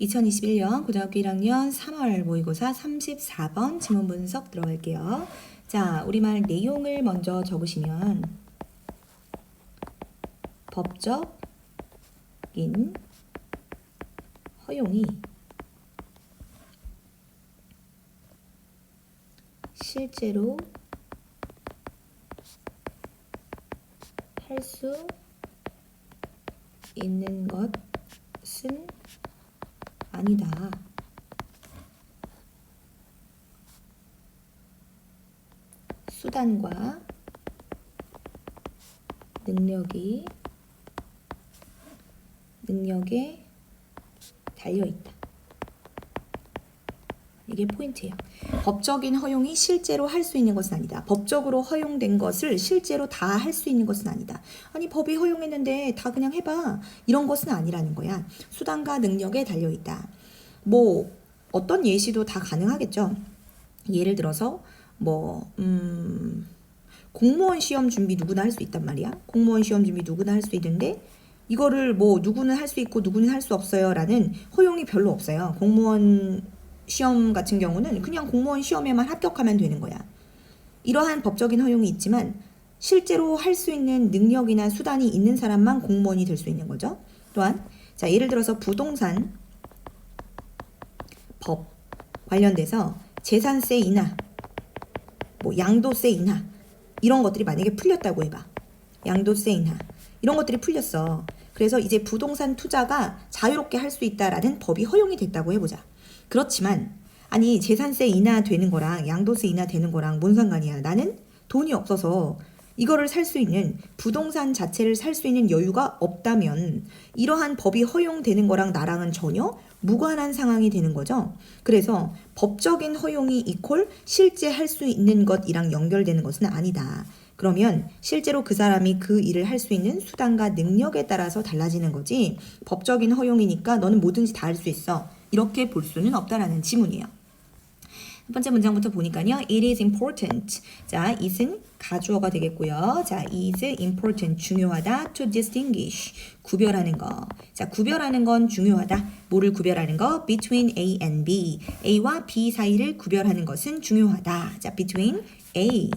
2021년 고등학교 1학년 3월 모의고사 34번 지문 분석 들어갈게요. 자, 우리말 내용을 먼저 적으시면 법적인 허용이 실제로 할 수 있는 것은 아니다. 수단과 능력이 능력에 달려 있다. 이게 포인트예요. 법적인 허용이 실제로 할 수 있는 것은 아니다. 법적으로 허용된 것을 실제로 다 할 수 있는 것은 아니다. 아니 법이 허용했는데 다 그냥 해봐. 이런 것은 아니라는 거야. 수단과 능력에 달려 있다. 뭐 어떤 예시도 다 가능하겠죠. 예를 들어서 뭐 음, 공무원 시험 준비 누구나 할 수 있단 말이야. 공무원 시험 준비 누구나 할 수 있는데 이거를 뭐 누구는 할 수 있고 누구는 할 수 없어요라는 허용이 별로 없어요. 공무원 시험 같은 경우는 그냥 공무원 시험에만 합격하면 되는 거야. 이러한 법적인 허용이 있지만 실제로 할 수 있는 능력이나 수단이 있는 사람만 공무원이 될 수 있는 거죠. 또한 자 예를 들어서 부동산 법 관련돼서 재산세 인하, 뭐 양도세 인하 이런 것들이 만약에 풀렸다고 해봐. 양도세 인하 이런 것들이 풀렸어. 그래서 이제 부동산 투자가 자유롭게 할 수 있다라는 법이 허용이 됐다고 해보자. 그렇지만 아니 재산세 인하 되는 거랑 양도세 인하 되는 거랑 뭔 상관이야? 나는 돈이 없어서 이거를 살 수 있는 부동산 자체를 살 수 있는 여유가 없다면 이러한 법이 허용되는 거랑 나랑은 전혀 무관한 상황이 되는 거죠. 그래서 법적인 허용이 이퀄 실제 할 수 있는 것이랑 연결되는 것은 아니다. 그러면 실제로 그 사람이 그 일을 할 수 있는 수단과 능력에 따라서 달라지는 거지 법적인 허용이니까 너는 뭐든지 다 할 수 있어. 이렇게 볼 수는 없다라는 지문이에요. 첫 번째 문장부터 보니까요. It is important. 자, it은 가주어가 되겠고요. 자, is important. 중요하다. To distinguish. 구별하는 거. 자, 구별하는 건 중요하다. 뭐를 구별하는 거? Between A and B. A와 B 사이를 구별하는 것은 중요하다. 자, between A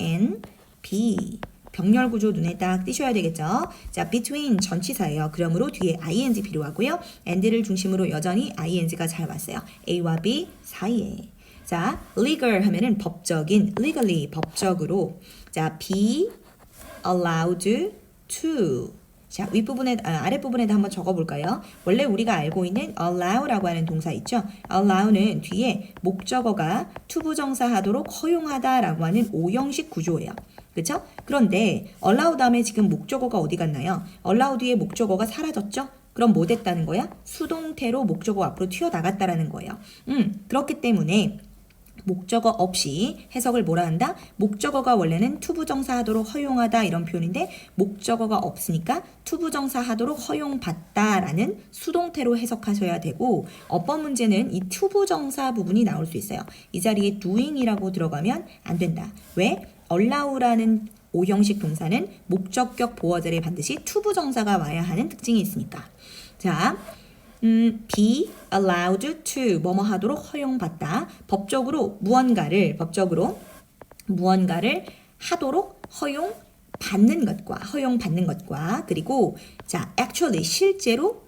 and B. 병렬 구조 눈에 딱 띄셔야 되겠죠. 자, between 전치사예요. 그러므로 뒤에 ing 필요하고요. and를 중심으로 여전히 ing가 잘 왔어요. A와 B 사이에. 자, legal 하면은 법적인, legally 법적으로. 자, be allowed to. 자, 윗부분에 아, 아랫부분에도 한번 적어 볼까요? 원래 우리가 알고 있는 allow라고 하는 동사 있죠? allow는 뒤에 목적어가 투부정사하도록 허용하다라고 하는 오형식 구조예요. 그렇죠? 그런데 allow 다음에 지금 목적어가 어디 갔나요? allow 뒤에 목적어가 사라졌죠? 그럼 뭐 됐다는 거야? 수동태로 목적어 앞으로 튀어나갔다라는 거예요. 음, 그렇기 때문에 목적어 없이 해석을 뭐라 한다? 목적어가 원래는 투부정사 하도록 허용하다 이런 표현인데 목적어가 없으니까 투부정사 하도록 허용받다라는 수동태로 해석하셔야 되고 어법 문제는 이 투부정사 부분이 나올 수 있어요. 이 자리에 doing이라고 들어가면 안 된다. 왜? allow라는 오형식 동사는 목적격 보어절에 반드시 투부정사가 와야 하는 특징이 있으니까. 자, 음, be allowed to 뭐뭐 하도록 허용받다. 법적으로 무언가를 법적으로 무언가를 하도록 허용 받는 것과 허용 받는 것과 그리고 자 actually 실제로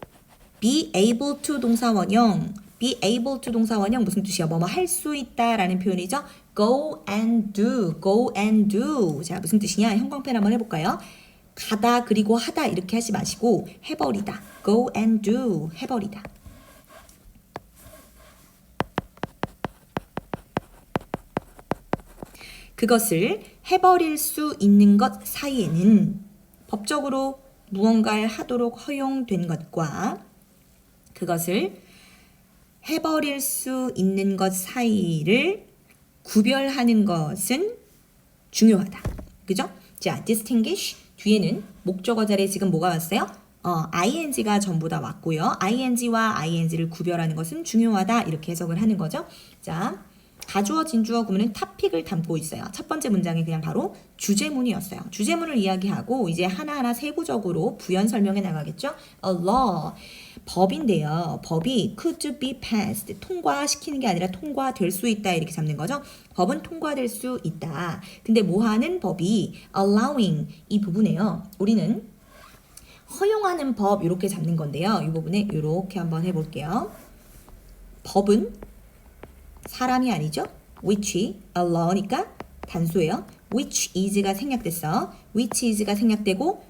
be able to 동사 원형 be able to 동사 원형 무슨 뜻이야? 뭐뭐 할 수 있다라는 표현이죠. go and do, go and do. 자 무슨 뜻이냐? 형광펜 한번 해볼까요? 가다 그리고 하다 이렇게 하지 마시고 해버리다. go and do 해버리다. 그것을 해버릴 수 있는 것 사이에는 법적으로 무언가를 하도록 허용된 것과 그것을 해버릴 수 있는 것 사이를 구별하는 것은 중요하다. 그죠? 자, distinguish 뒤에는 목적어 자리에 지금 뭐가 왔어요? 어, ing가 전부 다 왔고요. ing와 ing를 구별하는 것은 중요하다. 이렇게 해석을 하는 거죠. 자, 가주어 진주어 구문은 타픽을 담고 있어요. 첫 번째 문장이 그냥 바로 주제문이었어요. 주제문을 이야기하고 이제 하나하나 세부적으로 부연 설명해 나가겠죠. A law. 법인데요. 법이 could be passed 통과시키는 게 아니라 통과될 수 있다 이렇게 잡는 거죠. 법은 통과될 수 있다. 근데 뭐 하는 법이 allowing 이 부분에요. 우리는 허용하는 법 이렇게 잡는 건데요. 이 부분에 이렇게 한번 해볼게요. 법은 사람이 아니죠. which allow니까 단수예요. which is가 생략됐어. which is가 생략되고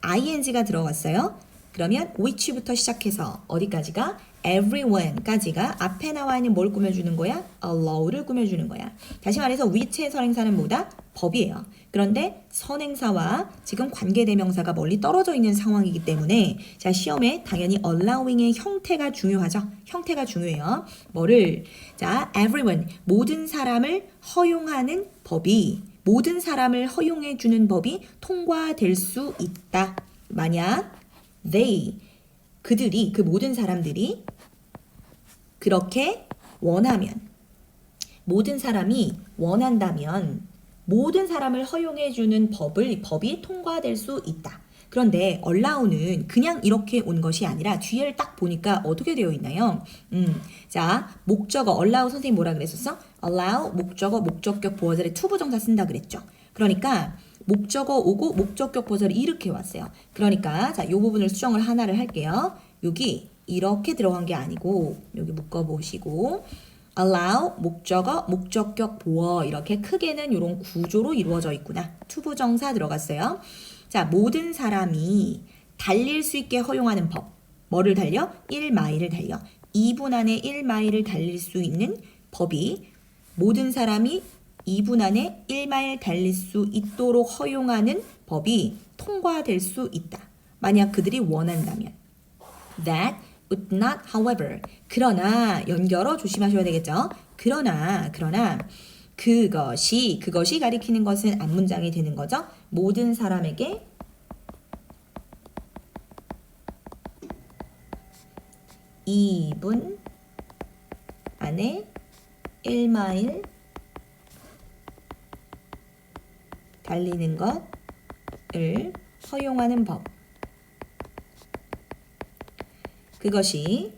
ing가 들어갔어요. 그러면 which부터 시작해서 어디까지가 everyone까지가 앞에 나와 있는 뭘 꾸며주는 거야? allow를 꾸며주는 거야. 다시 말해서 which의 선행사는 뭐다? 법이에요. 그런데 선행사와 지금 관계대명사가 멀리 떨어져 있는 상황이기 때문에 자 시험에 당연히 allowing의 형태가 중요하죠. 형태가 중요해요. 뭐를 자 everyone 모든 사람을 허용하는 법이 모든 사람을 허용해 주는 법이 통과될 수 있다. 만약 they 그들이 그 모든 사람들이 그렇게 원하면 모든 사람이 원한다면 모든 사람을 허용해 주는 법을 법이 통과될 수 있다. 그런데 allow는 그냥 이렇게 온 것이 아니라 뒤를 딱 보니까 어떻게 되어 있나요? 음, 자 목적어 allow 선생님 뭐라 그랬었어? allow 목적어 목적격 보어절에 투부정사 쓴다 그랬죠. 그러니까 목적어 오고 목적격 보어절이 이렇게 왔어요. 그러니까 자, 요 부분을 수정을 하나를 할게요. 여기 이렇게 들어간 게 아니고 여기 묶어 보시고 allow 목적어 목적격 보어 이렇게 크게는 이런 구조로 이루어져 있구나. 투부정사 들어갔어요. 자, 모든 사람이 달릴 수 있게 허용하는 법. 뭐를 달려? 1마일을 달려. 2분 안에 1마일을 달릴 수 있는 법이 모든 사람이 2분 안에 1마일 달릴 수 있도록 허용하는 법이 통과될 수 있다. 만약 그들이 원한다면. That would not, however. 그러나 연결어 조심하셔야 되겠죠. 그러나 그러나 그것이 그것이 가리키는 것은 앞문장이 되는 거죠. 모든 사람에게 이분 안에 1마일 달리는 것을 허용하는 법. 그것이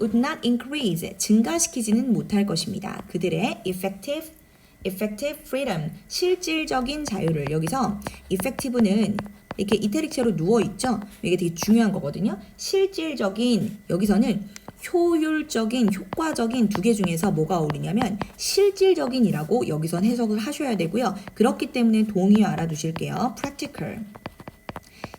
would not increase 증가시키지는 못할 것입니다. 그들의 effective effective freedom 실질적인 자유를 여기서 effective는 이렇게 이태릭체로 누워 있죠. 이게 되게 중요한 거거든요. 실질적인 여기서는 효율적인 효과적인 두 개 중에서 뭐가 어울리냐면 실질적인이라고 여기선 해석을 하셔야 되고요. 그렇기 때문에 동의 알아두실게요. practical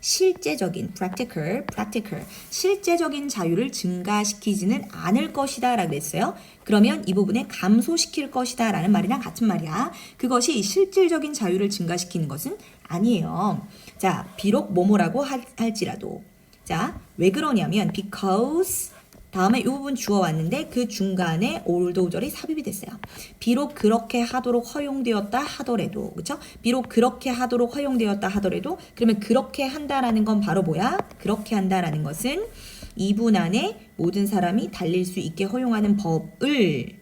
실제적인 practical, practical 실제적인 자유를 증가시키지는 않을 것이다 라고 했어요. 그러면 이 부분에 감소시킬 것이다 라는 말이랑 같은 말이야. 그것이 실질적인 자유를 증가시키는 것은 아니에요. 자, 비록 뭐뭐라고 할, 할지라도 자, 왜 그러냐면 because 다음에 이 부분 주어 왔는데 그 중간에 올도절이 삽입이 됐어요. 비록 그렇게 하도록 허용되었다 하더라도 그렇죠? 비록 그렇게 하도록 허용되었다 하더라도 그러면 그렇게 한다라는 건 바로 뭐야? 그렇게 한다라는 것은 2분 안에 모든 사람이 달릴 수 있게 허용하는 법을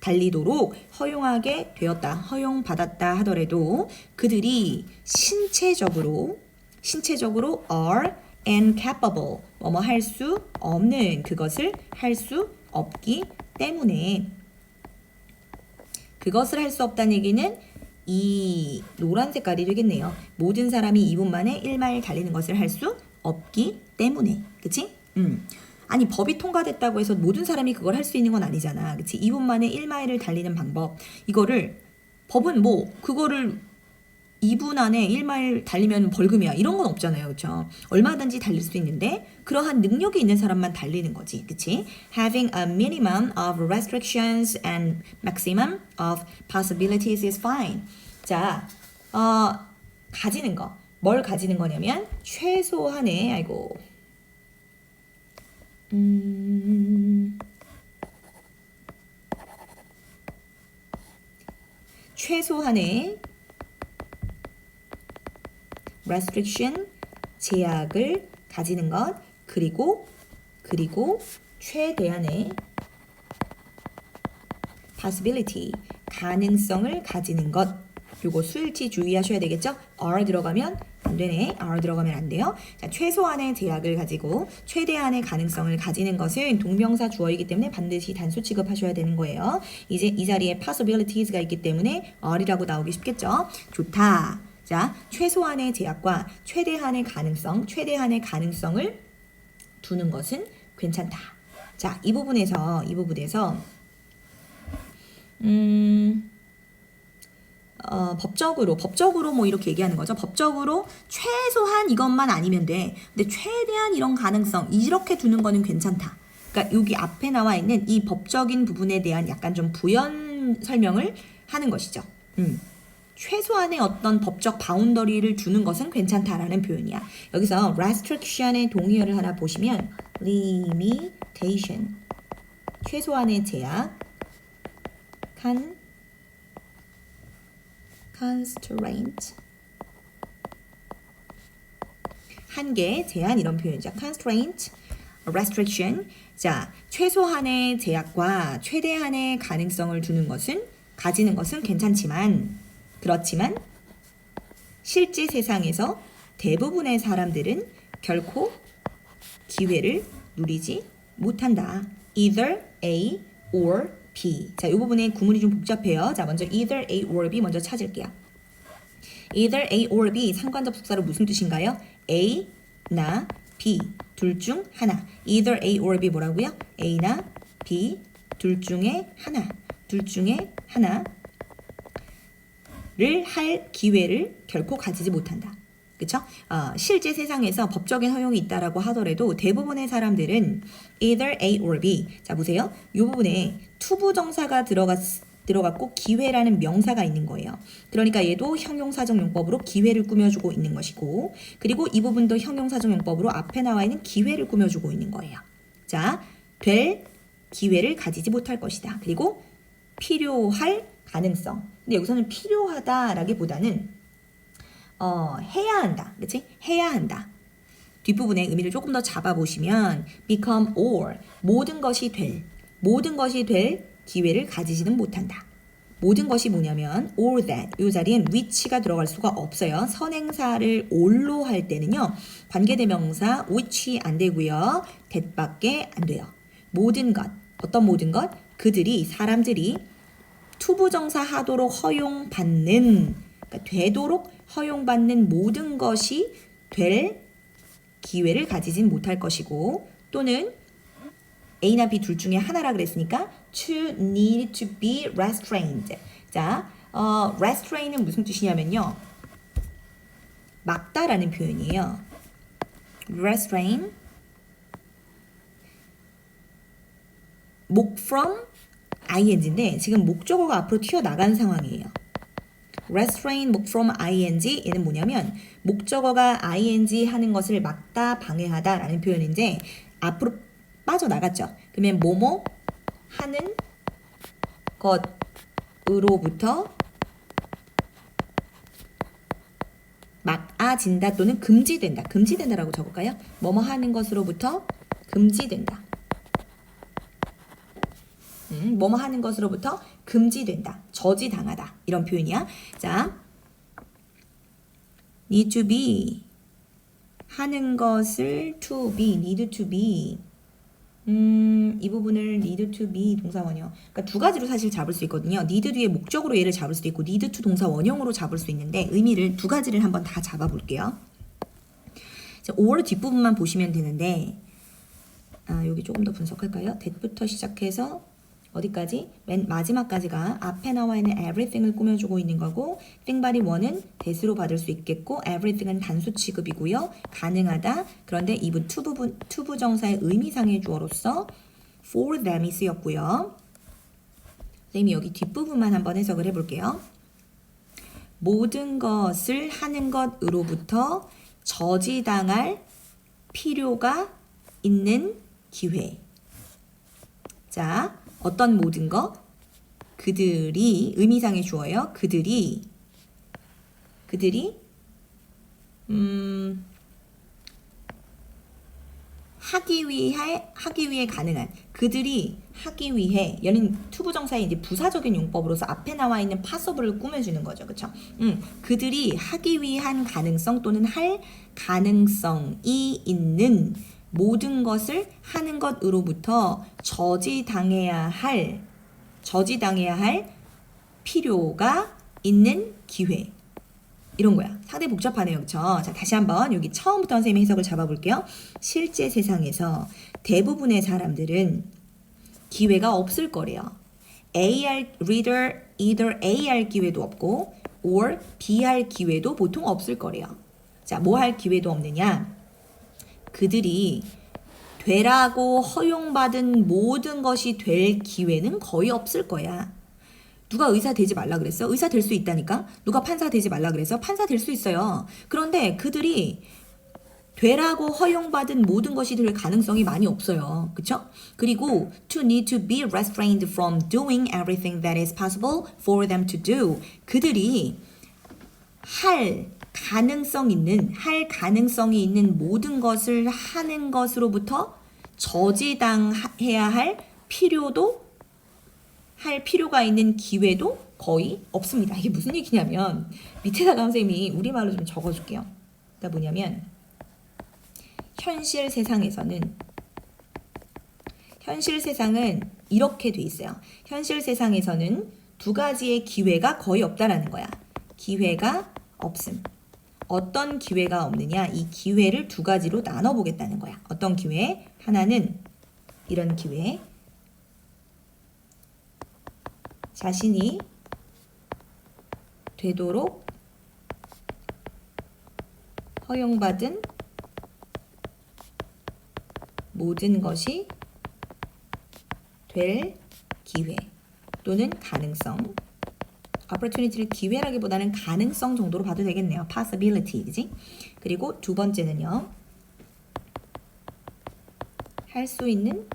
달리도록 허용하게 되었다, 허용받았다 하더라도 그들이 신체적으로 신체적으로 are incapable 뭐뭐 할 수 없는 그것을 할 수 없기 때문에 그것을 할 수 없다는 얘기는 이 노란 색깔이 되겠네요. 모든 사람이 2분 만에 1마일 달리는 것을 할 수 없기 때문에. 그치? 음. 아니 법이 통과됐다고 해서 모든 사람이 그걸 할 수 있는 건 아니잖아. 그치? 2분 만에 1마일을 달리는 방법. 이거를 법은 뭐 그거를 2분 안에 1마일 달리면 벌금이야. 이런 건 없잖아요. 그렇죠? 얼마든지 달릴 수 있는데 그러한 능력이 있는 사람만 달리는 거지. 그치? Having a minimum of restrictions and maximum of possibilities is fine. 자, 어, 가지는 거. 뭘 가지는 거냐면 최소한의 아이고 음, 최소한의 restriction 제약을 가지는 것 그리고 그리고 최대한의 possibility 가능성을 가지는 것 요거 수일치 주의하셔야 되겠죠? are 들어가면 안 되네. are 들어가면 안 돼요. 자, 최소한의 제약을 가지고 최대한의 가능성을 가지는 것은 동명사 주어이기 때문에 반드시 단수 취급하셔야 되는 거예요. 이제 이 자리에 possibilities가 있기 때문에 are이라고 나오기 쉽겠죠. 좋다. 자, 최소한의 제약과 최대한의 가능성, 최대한의 가능성을 두는 것은 괜찮다. 자, 이 부분에서 이 부분에서 음. 어, 법적으로 법적으로 뭐 이렇게 얘기하는 거죠. 법적으로 최소한 이것만 아니면 돼. 근데 최대한 이런 가능성 이렇게 두는 거는 괜찮다. 그러니까 여기 앞에 나와 있는 이 법적인 부분에 대한 약간 좀 부연 설명을 하는 것이죠. 음. 최소한의 어떤 법적 바운더리를 두는 것은 괜찮다라는 표현이야. 여기서 restriction의 동의어를 하나 보시면 limitation 최소한의 제약 can constraint 한계, 제한 이런 표현이죠. constraint, restriction. 자, 최소한의 제약과 최대한의 가능성을 두는 것은 가지는 것은 괜찮지만 그렇지만 실제 세상에서 대부분의 사람들은 결코 기회를 누리지 못한다. either A or B. 자, 이 부분에 구문이 좀 복잡해요. 자, 먼저 either A or B 먼저 찾을게요. either A or B 상관접속사로 무슨 뜻인가요? A 나 B 둘 중 하나. either A or B 뭐라고요? A나 B 둘 중에 하나. 둘 중에 하나. 를할 기회를 결코 가지지 못한다. 그쵸? 어, 실제 세상에서 법적인 허용이 있다라고 하더라도 대부분의 사람들은 either A or B. 자, 보세요. 이 부분에 투부 정사가 들어갔, 들어갔고 기회라는 명사가 있는 거예요. 그러니까 얘도 형용사정용법으로 기회를 꾸며주고 있는 것이고 그리고 이 부분도 형용사정용법으로 앞에 나와 있는 기회를 꾸며주고 있는 거예요. 자, 될 기회를 가지지 못할 것이다. 그리고 필요할 가능성. 근데 여기서는 필요하다라기보다는 어, 해야 한다. 그치? 해야 한다. 뒷부분의 의미를 조금 더 잡아보시면 become or 모든 것이 될 모든 것이 될 기회를 가지지는 못한다. 모든 것이 뭐냐면 or that 이 자리엔 which가 들어갈 수가 없어요. 선행사를 or로 할 때는요. 관계대명사 which이 안 되고요. that밖에 안 돼요. 모든 것 어떤 모든 것 그들이 사람들이 투부정사 하도록 허용받는 그러니까 되도록 허용받는 모든 것이 될 기회를 가지진 못할 것이고 또는 A나 B 둘 중에 하나라 그랬으니까 to need to be restrained. 자, 어, restrain은 무슨 뜻이냐면요. 막다라는 표현이에요. restrain 목 from ing인데 지금 목적어가 앞으로 튀어나간 상황이에요. restrain 목 from ing 얘는 뭐냐면 목적어가 ing 하는 것을 막다 방해하다 라는 표현인데 앞으로 빠져나갔죠. 그러면 뭐뭐 하는 것으로부터 막아진다 또는 금지된다. 금지된다라고 적을까요? 뭐뭐 하는 것으로부터 금지된다. 음, 뭐뭐 하는 것으로부터 금지된다. 저지당하다. 이런 표현이야. 자, need to be 하는 것을 to be, need to be 음, 이 부분을 need to be 동사 원형. 그러니까 두 가지로 사실 잡을 수 있거든요. need 뒤에 목적으로 얘를 잡을 수도 있고 need to 동사 원형으로 잡을 수 있는데 의미를 두 가지를 한번 다 잡아 볼게요. 자, or 뒷부분만 보시면 되는데 아, 여기 조금 더 분석할까요? that부터 시작해서 어디까지? 맨 마지막까지가 앞에 나와 있는 everything을 꾸며주고 있는 거고 by one은 대수로 받을 수 있겠고 everything은 단수 취급이고요. 가능하다. 그런데 이분 to 부분 to 부정사의 의미상의 주어로서 for them이 쓰였고요. 선생님이 여기 뒷부분만 한번 해석을 해볼게요. 모든 것을 하는 것으로부터 저지당할 필요가 있는 기회. 자, 어떤 모든 것? 그들이 의미상의 주어예요. 그들이 그들이 음 하기 위해 하기 위해 가능한 그들이 하기 위해 얘는 투부정사의 이제 부사적인 용법으로서 앞에 나와 있는 파서블을 꾸며주는 거죠, 그렇죠? 음, 그들이 하기 위한 가능성 또는 할 가능성이 있는 모든 것을 하는 것으로부터 저지당해야 할 저지당해야 할 필요가 있는 기회. 이런 거야. 상당히 복잡하네요. 그쵸? 자, 다시 한번 여기 처음부터 선생님의 해석을 잡아볼게요. 실제 세상에서 대부분의 사람들은 기회가 없을 거래요. AR reader either A 할 기회도 없고 or B 할 기회도 보통 없을 거래요. 자, 뭐 할 기회도 없느냐? 그들이 되라고 허용받은 모든 것이 될 기회는 거의 없을 거야. 누가 의사 되지 말라 그랬어? 의사 될 수 있다니까? 누가 판사 되지 말라 그래서 판사 될 수 있어요. 그런데 그들이 되라고 허용받은 모든 것이 될 가능성이 많이 없어요. 그쵸? 그리고 to need to be restrained from doing everything that is possible for them to do. 그들이 할 가능성 있는, 할 가능성이 있는 모든 것을 하는 것으로부터 저지당해야 할 필요도 할 필요가 있는 기회도 거의 없습니다. 이게 무슨 얘기냐면 밑에다가 선생님이 우리말로 좀 적어줄게요. 그러니까 뭐냐면 현실 세상에서는 현실 세상은 이렇게 돼 있어요. 현실 세상에서는 두 가지의 기회가 거의 없다라는 거야. 기회가 없음. 어떤 기회가 없느냐? 이 기회를 두 가지로 나눠 보겠다는 거야. 어떤 기회? 하나는 이런 기회. 자신이 되도록 허용받은 모든 것이 될 기회 또는 가능성 opportunity를 기회라기보다는 가능성 정도로 봐도 되겠네요. possibility, 그지? 그리고 두 번째는요. 할 수 있는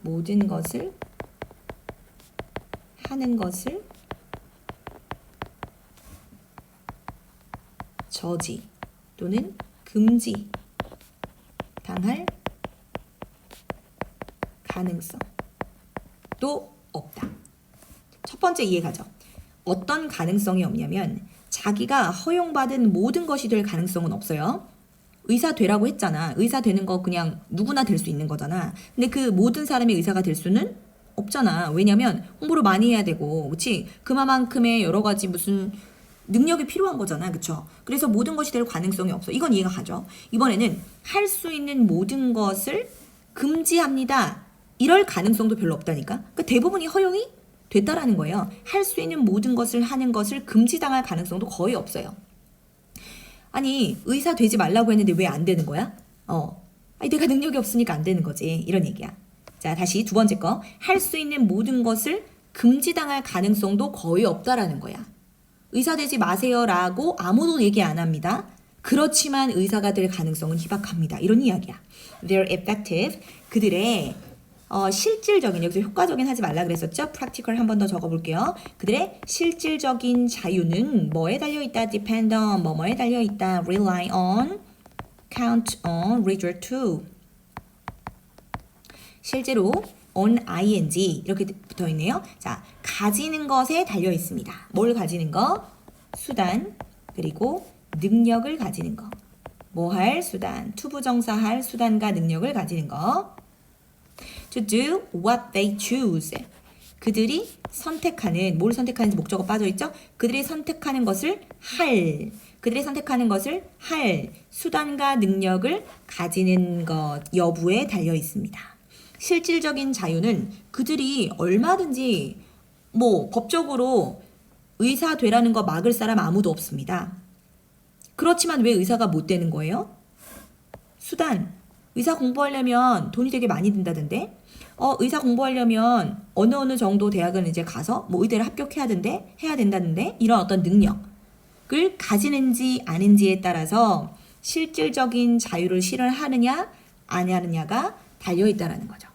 모든 것을 하는 것을 저지 또는 금지 당할 가능성도 없다. 첫 번째 이해 가죠. 어떤 가능성이 없냐면 자기가 허용받은 모든 것이 될 가능성은 없어요. 의사 되라고 했잖아. 의사 되는 거 그냥 누구나 될 수 있는 거잖아. 근데 그 모든 사람이 의사가 될 수는 없잖아. 왜냐면 홍보를 많이 해야 되고, 그치? 그만큼의 여러 가지 무슨 능력이 필요한 거잖아. 그쵸? 그래서 모든 것이 될 가능성이 없어. 이건 이해가 가죠. 이번에는 할 수 있는 모든 것을 금지합니다. 이럴 가능성도 별로 없다니까. 그러니까 대부분이 허용이 됐다라는 거예요. 할 수 있는 모든 것을 하는 것을 금지당할 가능성도 거의 없어요. 아니, 의사 되지 말라고 했는데 왜 안 되는 거야? 어. 아니, 내가 능력이 없으니까 안 되는 거지. 이런 얘기야. 자, 다시 두 번째 거. 할 수 있는 모든 것을 금지당할 가능성도 거의 없다라는 거야. 의사 되지 마세요라고 아무도 얘기 안 합니다. 그렇지만 의사가 될 가능성은 희박합니다. 이런 이야기야. They're effective. 그들의 어, 실질적인 여기서 효과적인 하지 말라 그랬었죠? practical 한 번 더 적어볼게요. 그들의 실질적인 자유는 뭐에 달려 있다? depend on 뭐뭐에 달려 있다? rely on, count on, resort to. 실제로 on ing 이렇게 붙어 있네요. 자, 가지는 것에 달려 있습니다. 뭘 가지는 거? 수단 그리고 능력을 가지는 거. 뭐 할 수단, 투부정사 할 수단과 능력을 가지는 거. To do what they choose. 그들이 선택하는 뭘 선택하는지 목적어 빠져 있죠? 그들이 선택하는 것을 할 그들이 선택하는 것을 할 수단과 능력을 가지는 것 여부에 달려 있습니다. 실질적인 자유는 그들이 얼마든지 뭐 법적으로 의사 되라는 거 막을 사람 아무도 없습니다. 그렇지만 왜 의사가 못 되는 거예요? 수단. 의사 공부하려면 돈이 되게 많이 든다던데. 어, 의사 공부하려면 어느 어느 정도 대학은 이제 가서 뭐 의대를 합격해야 된대, 해야 된다는데 이런 어떤 능력을 가지는지 아닌지에 따라서 실질적인 자유를 실현하느냐 아니하느냐가 달려 있다라는 거죠.